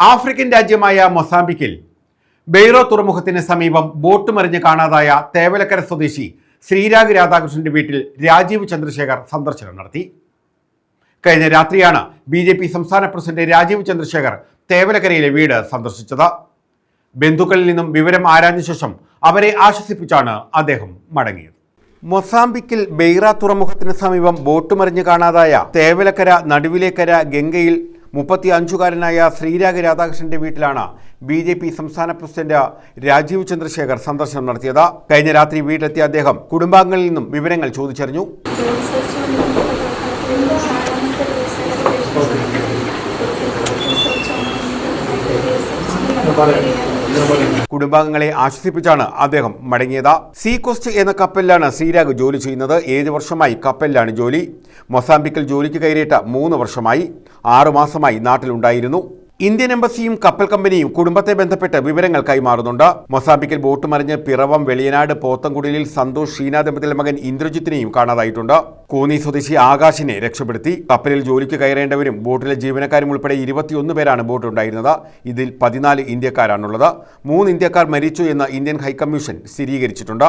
African രാജ്യമായ മൊസാംബിക്കിൽ ബെയ്റോ തുറമുഖത്തിന് സമീപം boat മറിഞ്ഞ് കാണാതായ തേവലക്കര സ്വദേശി ശ്രീരാഗ് രാധാകൃഷ്ണന്റെ വീട്ടിൽ രാജീവ് ചന്ദ്രശേഖർ സന്ദർശനം നടത്തി. കഴിഞ്ഞ രാത്രിയാണ് ബി ജെ പി സംസ്ഥാന പ്രസിഡന്റ് രാജീവ് ചന്ദ്രശേഖർ തേവലക്കരയിലെ വീട് സന്ദർശിച്ചത്. ബന്ധുക്കളിൽ നിന്നും വിവരം ആരാഞ്ഞ ശേഷം അവരെ ആശ്വസിപ്പിച്ചാണ് അദ്ദേഹം മടങ്ങിയത്. മൊസാംബിക്കിൽ ബെയ്റ തുറമുഖത്തിന് സമീപം ബോട്ട് മറിഞ്ഞ് കാണാതായ തേവലക്കര നടുവിലേക്കര ഗംഗയിൽ മുപ്പത്തി അഞ്ചുകാരനായ ശ്രീരാഗ് രാധാകൃഷ്ണന്റെ വീട്ടിലാണ് ബി ജെ പി സംസ്ഥാന പ്രസിഡന്റ് രാജീവ് ചന്ദ്രശേഖർ സന്ദർശനം നടത്തിയത്. കഴിഞ്ഞ രാത്രി വീട്ടിലെത്തിയ അദ്ദേഹം കുടുംബാംഗങ്ങളിൽ നിന്നും വിവരങ്ങൾ ചോദിച്ചറിഞ്ഞു. കുടുംബാംഗങ്ങളെ ആശ്വസിപ്പിച്ചാണ് അദ്ദേഹം മടങ്ങിയത്. സീ കോസ്റ്റ് എന്ന കപ്പലിലാണ് ശ്രീരാഗ് ജോലി ചെയ്യുന്നത്. ഏഴ് വർഷമായി കപ്പലിലാണ് ജോലി. മൊസാംബിക്കിൽ ജോലിക്ക് കയറിയിട്ട് മൂന്ന് വർഷമായി. ആറുമാസമായി നാട്ടിലുണ്ടായിരുന്നു. ഇന്ത്യൻ എംബസിയും കപ്പൽ കമ്പനിയും കുടുംബത്തെ ബന്ധപ്പെട്ട് വിവരങ്ങൾ കൈമാറുന്നുണ്ട് മൊസാബിക്കിൽ ബോട്ട് മറിഞ്ഞ് പിറവം വെളിയനാട് പോത്തൻകുടിയിൽ സന്തോഷ് ഷീന ദമ്പതിയുടെ മകൻ ഇന്ദ്രജിത്തിനെയും കാണാതായിട്ടുണ്ട്. കോന്നി സ്വദേശി ആകാശിനെ രക്ഷപ്പെടുത്തി. കപ്പലിൽ ജോലിക്ക് കയറേണ്ടവരും ബോട്ടിലെ ജീവനക്കാരും ഉൾപ്പെടെ ഇരുപത്തിയൊന്ന് പേരാണ് ബോട്ടുണ്ടായിരുന്നത് ഇതിൽ പതിനാല് ഇന്ത്യക്കാരാണുള്ളത്. മൂന്ന് ഇന്ത്യക്കാർ മരിച്ചു എന്ന് ഇന്ത്യൻ ഹൈക്കമ്മീഷൻ സ്ഥിരീകരിച്ചിട്ടുണ്ട്.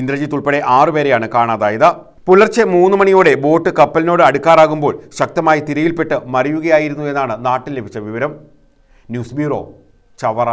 ഇന്ദ്രജിത്ത് ഉൾപ്പെടെ ആറുപേരെയാണ് കാണാതായത്. പുലർച്ചെ മൂന്ന് മണിയോടെ ബോട്ട് കപ്പലിനോട് അടുക്കാറാകുമ്പോൾ ശക്തമായി തിരയിൽപ്പെട്ട് മറിയുകയായിരുന്നു എന്നാണ് നാട്ടിൽ ലഭിച്ച വിവരം. News bureau Chavara.